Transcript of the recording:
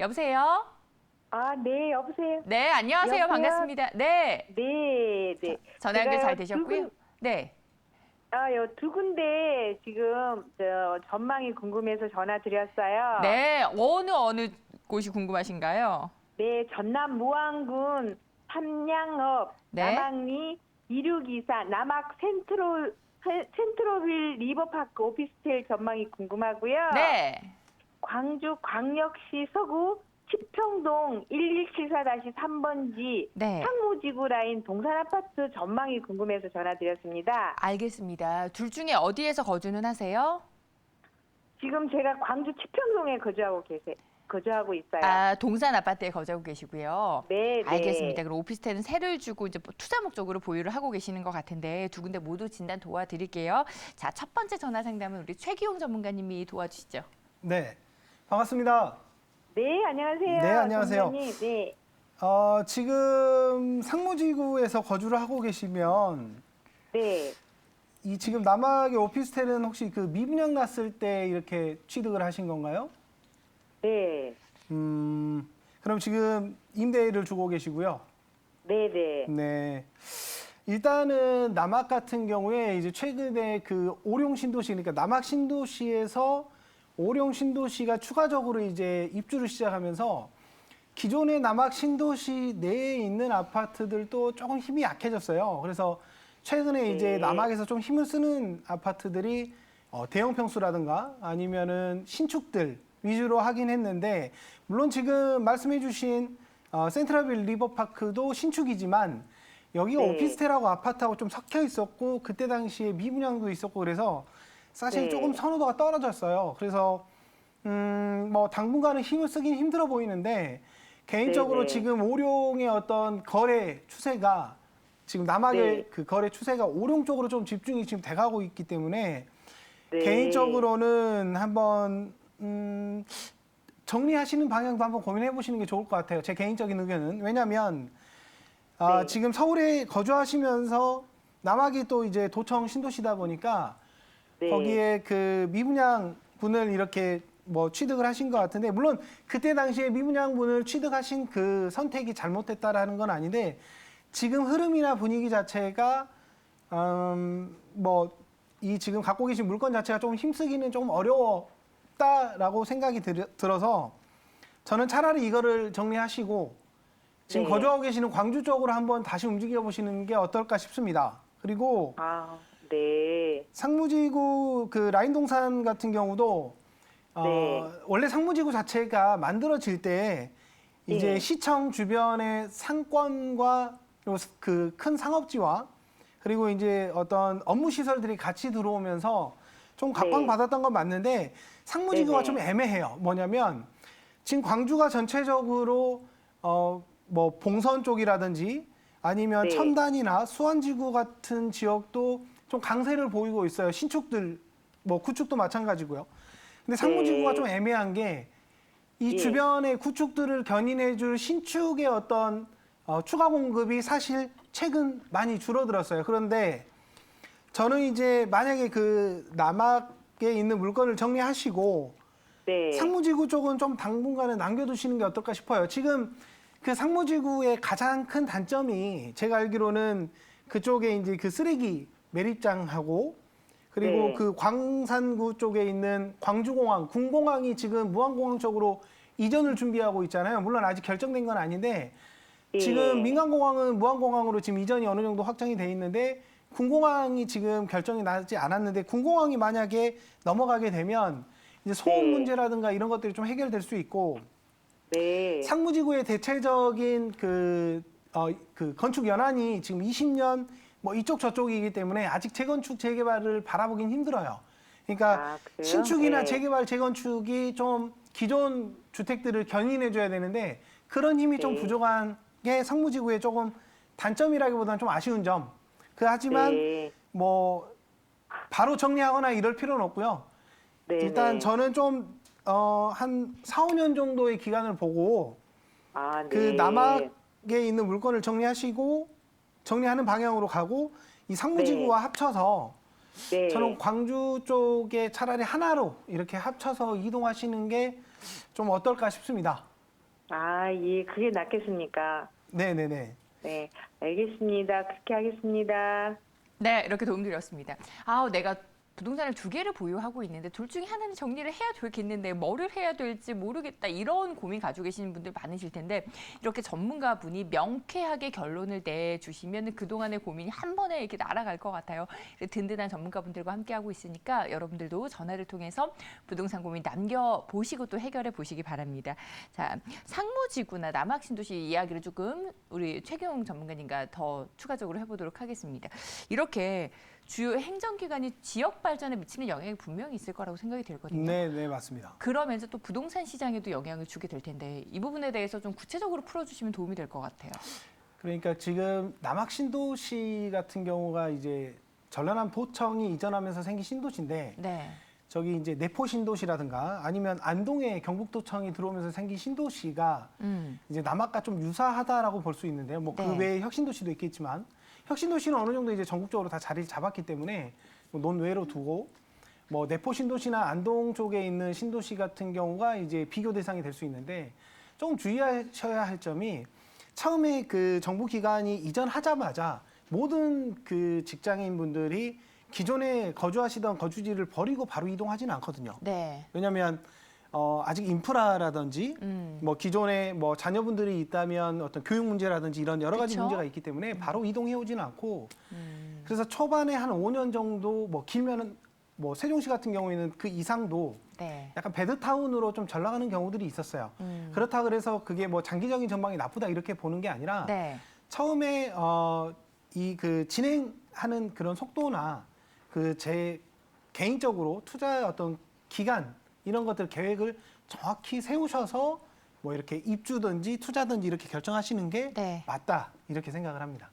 여보세요? 아, 네, 여보세요. 네, 안녕하세요. 여보세요? 반갑습니다. 네. 네, 네. 전화 연결 제가 잘 되셨고요. 두 군- 네. 아, 요 두 군데 지금 저 전망이 궁금해서 전화 드렸어요. 네. 어느 어느 곳이 궁금하신가요? 네, 전남 무안군 삼양읍 네. 남학리 2624 남학 센트로 센- 센트로빌 리버파크 오피스텔 전망이 궁금하고요. 네. 광주 광역시 서구 치평동 1174-3번지 네. 상무지구 라인 동산 아파트 전망이 궁금해서 전화드렸습니다. 알겠습니다. 둘 중에 어디에서 거주는 하세요? 지금 제가 광주 치평동에 거주하고 계세 거주하고 있어요. 아, 동산 아파트에 거주하고 계시고요. 네, 네. 알겠습니다. 그럼 오피스텔은 세를 주고 이제 뭐 투자 목적으로 보유를 하고 계시는 것 같은데 두 군데 모두 진단 도와드릴게요. 자, 첫 번째 전화 상담은 우리 최기용 전문가님이 도와주시죠. 네, 반갑습니다. 네, 안녕하세요. 네, 안녕하세요. 선생님. 네. 어, 지금 상무지구에서 거주를 하고 계시면 네. 이 지금 남학의 오피스텔은 혹시 그 미분양 났을 때 이렇게 취득을 하신 건가요? 네. 음, 그럼 지금 임대를 주고 계시고요. 네, 네. 네. 일단은 남학 같은 경우에 이제 최근에 그 오룡 신도시 그러니까 남학 신도시에서 오룡 신도시가 추가적으로 이제 입주를 시작하면서 기존의 남학 신도시 내에 있는 아파트들도 조금 힘이 약해졌어요. 그래서 최근에 이제 네. 남학에서 좀 힘을 쓰는 아파트들이 어, 대형 평수라든가 아니면은 신축들 위주로 하긴 했는데 물론 지금 말씀해주신 어, 센트럴빌 리버파크도 신축이지만 여기가 네. 오피스텔하고 아파트하고 좀 섞여 있었고 그때 당시에 미분양도 있었고 그래서 사실 네. 조금 선호도가 떨어졌어요. 그래서 음, 뭐 당분간은 힘을 쓰긴 힘들어 보이는데 개인적으로 네네. 지금 오룡의 어떤 거래 추세가 지금 남학의 네. 그 거래 추세가 오룡 쪽으로 좀 집중이 지금 돼가고 있기 때문에 네. 개인적으로는 한번 음, 정리하시는 방향도 한번 고민해 보시는 게 좋을 것 같아요. 제 개인적인 의견은 왜냐하면 아, 네. 지금 서울에 거주하시면서 남학이 또 이제 도청 신도시다 보니까 네. 거기에 그 미분양 분을 이렇게 뭐 취득을 하신 것 같은데 물론 그때 당시에 미분양 분을 취득하신 그 선택이 잘못됐다라는 건 아닌데 지금 흐름이나 분위기 자체가 음, 뭐이 지금 갖고 계신 물건 자체가 좀 힘쓰기는 조금 어려웠다라고 생각이 들, 들어서 저는 차라리 이거를 정리하시고 지금 네. 거주하고 계시는 광주 쪽으로 한번 다시 움직여 보시는 게 어떨까 싶습니다. 그리고 아, 네. 상무지구 그 라인동산 같은 경우도 어, 네. 원래 상무지구 자체가 만들어질 때 이제 네. 시청 주변의 상권과 그 큰 상업지와 그리고 이제 어떤 업무 시설들이 같이 들어오면서 좀 각광받았던 건 맞는데 상무지구가 네네. 좀 애매해요. 뭐냐면 지금 광주가 전체적으로 어 뭐 봉선 쪽이라든지 아니면 네. 첨단이나 수원지구 같은 지역도 좀 강세를 보이고 있어요. 신축들 뭐 구축도 마찬가지고요. 근데 상무지구가 네. 좀 애매한 게 이 예. 주변의 구축들을 견인해줄 신축의 어떤 어, 추가 공급이 사실 최근 많이 줄어들었어요. 그런데 저는 이제 만약에 그 남학에 있는 물건을 정리하시고 네. 상무지구 쪽은 좀 당분간은 남겨두시는 게 어떨까 싶어요. 지금 그 상무지구의 가장 큰 단점이 제가 알기로는 그쪽에 이제 그 쓰레기 매립장하고 그리고 네. 그 광산구 쪽에 있는 광주공항, 군공항이 지금 무안공항 쪽으로 이전을 준비하고 있잖아요. 물론 아직 결정된 건 아닌데 예. 지금 민간공항은 무안공항으로 지금 이전이 어느 정도 확정이 돼 있는데 군공항이 지금 결정이 나지 않았는데 군공항이 만약에 넘어가게 되면 이제 소음 네. 문제라든가 이런 것들이 좀 해결될 수 있고 네. 상무지구의 대체적인 그, 어, 그 건축 연한이 지금 20년 뭐 이쪽 저쪽이기 때문에 아직 재건축 재개발을 바라보긴 힘들어요. 그러니까 아? 신축이나 네. 재개발 재건축이 좀 기존 주택들을 견인해 줘야 되는데 그런 힘이 좀 네. 부족한 게 상무지구의 조금 단점이라기보다는 좀 아쉬운 점. 그 하지만 네. 뭐 바로 정리하거나 이럴 필요는 없고요. 네. 일단 네. 저는 좀 어, 한 4, 5년 정도의 기간을 보고 아, 네. 그 남학에 있는 물건을 정리하시고 정리하는 방향으로 가고 이 상무지구와 합쳐서 네. 저는 광주 쪽에 차라리 하나로 이렇게 합쳐서 이동하시는 게 좀 어떨까 싶습니다. 아, 예, 그게 낫겠습니까? 네네네. 네, 알겠습니다. 그렇게 하겠습니다. 네, 이렇게 도움드렸습니다. 아, 내가 부동산을 두 개를 보유하고 있는데 둘 중에 하나는 정리를 해야 되겠는데 뭐를 해야 될지 모르겠다 이런 고민 가지고 계시는 분들 많으실 텐데 이렇게 전문가 분이 명쾌하게 결론을 내주시면 그동안의 고민이 한 번에 이렇게 날아갈 것 같아요. 든든한 전문가 분들과 함께하고 있으니까 여러분들도 전화를 통해서 부동산 고민 남겨보시고 또 해결해 보시기 바랍니다. 자, 상무지구나 남학신도시 이야기를 조금 우리 최경 전문가님과 더 추가적으로 해보도록 하겠습니다. 이렇게 주요 행정기관이 지역 발전에 미치는 영향이 분명히 있을 거라고 생각이 들거든요. 네 네 맞습니다. 그러면서 또 부동산 시장에도 영향을 주게 될 텐데 이 부분에 대해서 좀 구체적으로 풀어주시면 도움이 될 것 같아요. 그러니까 지금 남학 신도시 같은 경우가 이제 전라남 도청이 이전하면서 생긴 신도시인데 네, 저기 이제 내포 신도시라든가 아니면 안동에 경북도청이 들어오면서 생긴 신도시가 음, 이제 남학과 좀 유사하다라고 볼 수 있는데요. 뭐그 네. 외에 혁신도시도 있겠지만 혁신도시는 어느 정도 이제 전국적으로 다 자리를 잡았기 때문에 뭐 논외로 두고 뭐 내포 신도시나 안동 쪽에 있는 신도시 같은 경우가 이제 비교 대상이 될 수 있는데 조금 주의하셔야 할 점이 처음에 그 정부 기관이 이전하자마자 모든 그 직장인 분들이 기존에 거주하시던 거주지를 버리고 바로 이동하지는 않거든요. 네, 왜냐하면 어, 아직 인프라라든지 음, 뭐 기존에 뭐 자녀분들이 있다면 어떤 교육 문제라든지 이런 여러 가지 그쵸? 문제가 있기 때문에 바로 이동해 오지는 않고 음, 그래서 초반에 한 5년 정도 뭐 길면은 뭐 세종시 같은 경우에는 그 이상도 네, 약간 베드타운으로 좀 전락하는 경우들이 있었어요. 음, 그렇다 그래서 그게 뭐 장기적인 전망이 나쁘다 이렇게 보는 게 아니라 네, 처음에 어, 이 그 진행하는 그런 속도나 그 제 개인적으로 투자의 어떤 기간 이런 것들 계획을 정확히 세우셔서 뭐 이렇게 입주든지 투자든지 이렇게 결정하시는 게 네. 맞다 이렇게 생각을 합니다.